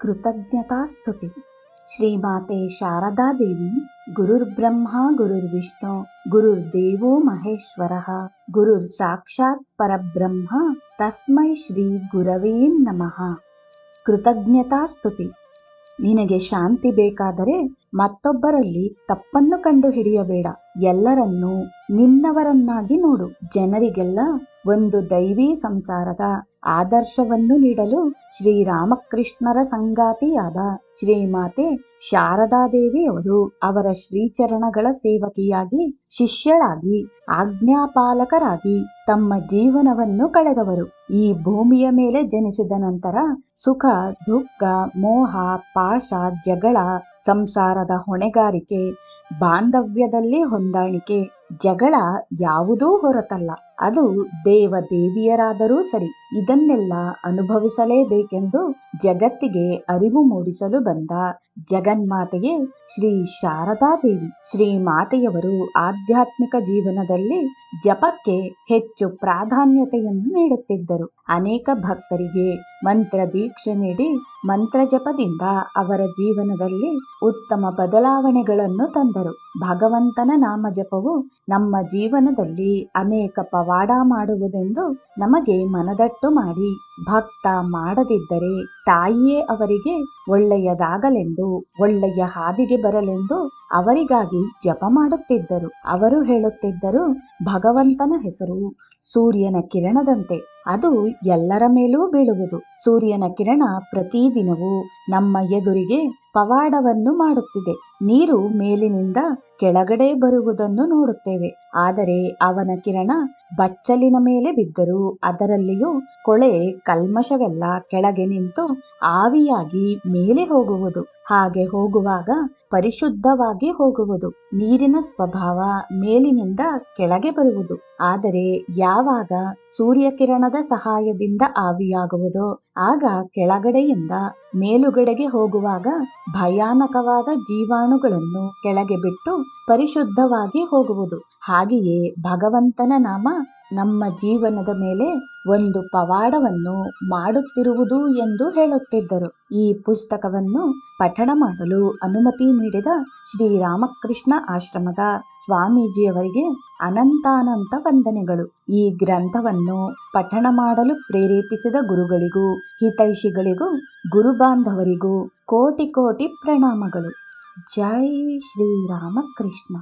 ಕೃತಜ್ಞತಾಸ್ತುತಿ. ಶ್ರೀಮಾತೆ ಶಾರದಾದೇವಿ ಗುರುರ್ಬ್ರಹ್ಮ, ಗುರುರ್ವಿಷ್ಣು, ಗುರುರ್ದೇವೋ ಮಹೇಶ್ವರ. ಗುರುರ್ ಸಾಕ್ಷಾತ್ ಪರಬ್ರಹ್ಮ, ತಸ್ಮೈ ಶ್ರೀ ಗುರವೇ ನಮಃ. ಕೃತಜ್ಞತಾಸ್ತುತಿ. ನಿನಗೆ ಶಾಂತಿ ಬೇಕಾದರೆ ಮತ್ತೊಬ್ಬರಲ್ಲಿ ತಪ್ಪನ್ನು ಕಂಡು ಹಿಡಿಯಬೇಡ ಎಲ್ಲರನ್ನೂ ನಿನ್ನವರನ್ನಾಗಿ ನೋಡು. ಜನರಿಗೆಲ್ಲ ಒಂದು ದೈವಿ ಸಂಸಾರದ ಆದರ್ಶವನ್ನು ನೀಡಲು ಶ್ರೀರಾಮಕೃಷ್ಣರ ಸಂಗಾತಿಯಾದ ಶ್ರೀಮಾತೆ ಶಾರದಾದೇವಿಯವರು ಅವರ ಶ್ರೀಚರಣಗಳ ಸೇವಕಿಯಾಗಿ, ಶಿಷ್ಯಳಾಗಿ, ಆಜ್ಞಾಪಾಲಕರಾಗಿ ತಮ್ಮ ಜೀವನವನ್ನು ಕಳೆದವರು. ಈ ಭೂಮಿಯ ಮೇಲೆ ಜನಿಸಿದ ನಂತರ ಸುಖ, ದುಃಖ, ಮೋಹ, ಪಾಶ, ಜಗಳ, ಸಂಸಾರದ ಹೊಣೆಗಾರಿಕೆ, ಬಾಂಧವ್ಯದಲ್ಲಿ ಹೊಂದಾಣಿಕೆ, ಜಗಳ ಯಾವುದೂ ಹೊರತಲ್ಲ. ಅದು ದೇವ ದೇವಿಯರಾದರೂ ಸರಿ ಇದನ್ನೆಲ್ಲ ಅನುಭವಿಸಲೇಬೇಕೆಂದು ಜಗತ್ತಿಗೆ ಅರಿವು ಮೂಡಿಸಲು ಬಂದ ಜಗನ್ಮಾತೆಗೆ ಶ್ರೀ ಶಾರದಾದೇವಿ. ಶ್ರೀ ಮಾತೆಯವರು ಆಧ್ಯಾತ್ಮಿಕ ಜೀವನದಲ್ಲಿ ಜಪಕ್ಕೆ ಹೆಚ್ಚು ಪ್ರಾಧಾನ್ಯತೆಯನ್ನು ನೀಡುತ್ತಿದ್ದರು. ಅನೇಕ ಭಕ್ತರಿಗೆ ಮಂತ್ರ ದೀಕ್ಷೆ ನೀಡಿ ಮಂತ್ರ ಜಪದಿಂದ ಅವರ ಜೀವನದಲ್ಲಿ ಉತ್ತಮ ಬದಲಾವಣೆಗಳನ್ನು ತಂದರು. ಭಗವಂತನ ನಾಮ ಜಪವು ನಮ್ಮ ಜೀವನದಲ್ಲಿ ಅನೇಕ ಪವಾಡ ಮಾಡುವುದೆಂದು ನಮಗೆ ಮನದಟ್ಟು ಮಾಡಿ, ಭಕ್ತ ಮಾಡದಿದ್ದರೆ ತಾಯಿಯೇ ಅವರಿಗೆ ಒಳ್ಳೆಯದಾಗಲೆಂದು, ಒಳ್ಳೆಯ ಹಾದಿಗೆ ಬರಲೆಂದು ಅವರಿಗಾಗಿ ಜಪ ಮಾಡುತ್ತಿದ್ದರು. ಅವರು ಹೇಳುತ್ತಿದ್ದರು, ಭಗವಂತನ ಹೆಸರು ಸೂರ್ಯನ ಕಿರಣದಂತೆ. ಅದು ಎಲ್ಲರ ಮೇಲೂ ಬೀಳುವುದು. ಸೂರ್ಯನ ಕಿರಣ ಪ್ರತಿದಿನವೂ ನಮ್ಮ ಎದುರಿಗೆ ಪವಾಡವನ್ನು ಮಾಡುತ್ತಿದೆ. ನೀರು ಮೇಲಿನಿಂದ ಕೆಳಗಡೆ ಬರುವುದನ್ನು ನೋಡುತ್ತೇವೆ. ಆದರೆ ಅವನ ಕಿರಣ ಬಚ್ಚಲಿನ ಮೇಲೆ ಬಿದ್ದರೂ ಅದರಲ್ಲಿಯೂ ಕೊಳೆ ಕಲ್ಮಶವೆಲ್ಲ ಕೆಳಗೆ ನಿಂತು ಆವಿಯಾಗಿ ಮೇಲೆ ಹೋಗುವುದು. ಹಾಗೆ ಹೋಗುವಾಗ ಪರಿಶುದ್ಧವಾಗಿ ಹೋಗುವುದು. ನೀರಿನ ಸ್ವಭಾವ ಮೇಲಿನಿಂದ ಕೆಳಗೆ ಬರುವುದು. ಆದರೆ ಯಾವಾಗ ಸೂರ್ಯಕಿರಣದ ಸಹಾಯದಿಂದ ಆವಿಯಾಗುವುದೋ ಆಗ ಕೆಳಗಡೆಯಿಂದ ಮೇಲುಗಡೆಗೆ ಹೋಗುವಾಗ ಭಯಾನಕವಾದ ಜೀವಾಣುಗಳನ್ನು ಕೆಳಗೆ ಬಿಟ್ಟು ಪರಿಶುದ್ಧವಾಗಿ ಹೋಗುವುದು. ಹಾಗೆಯೇ ಭಗವಂತನ ನಾಮ ನಮ್ಮ ಜೀವನದ ಮೇಲೆ ಒಂದು ಪವಾಡವನ್ನು ಮಾಡುತ್ತಿರುವುದು ಎಂದು ಹೇಳುತ್ತಿದ್ದರು. ಈ ಪುಸ್ತಕವನ್ನು ಪಠಣ ಮಾಡಲು ಅನುಮತಿ ನೀಡಿದ ಶ್ರೀರಾಮಕೃಷ್ಣ ಆಶ್ರಮದ ಸ್ವಾಮೀಜಿಯವರಿಗೆ ಅನಂತಾನಂತ ವಂದನೆಗಳು. ಈ ಗ್ರಂಥವನ್ನು ಪಠಣ ಮಾಡಲು ಪ್ರೇರೇಪಿಸಿದ ಗುರುಗಳಿಗೂ ಹಿತೈಷಿಗಳಿಗೂ, ಗುರುಬಾಂಧವರಿಗೂ ಕೋಟಿ ಕೋಟಿ ಪ್ರಣಾಮಗಳು. ಜೈ ಶ್ರೀರಾಮಕೃಷ್ಣ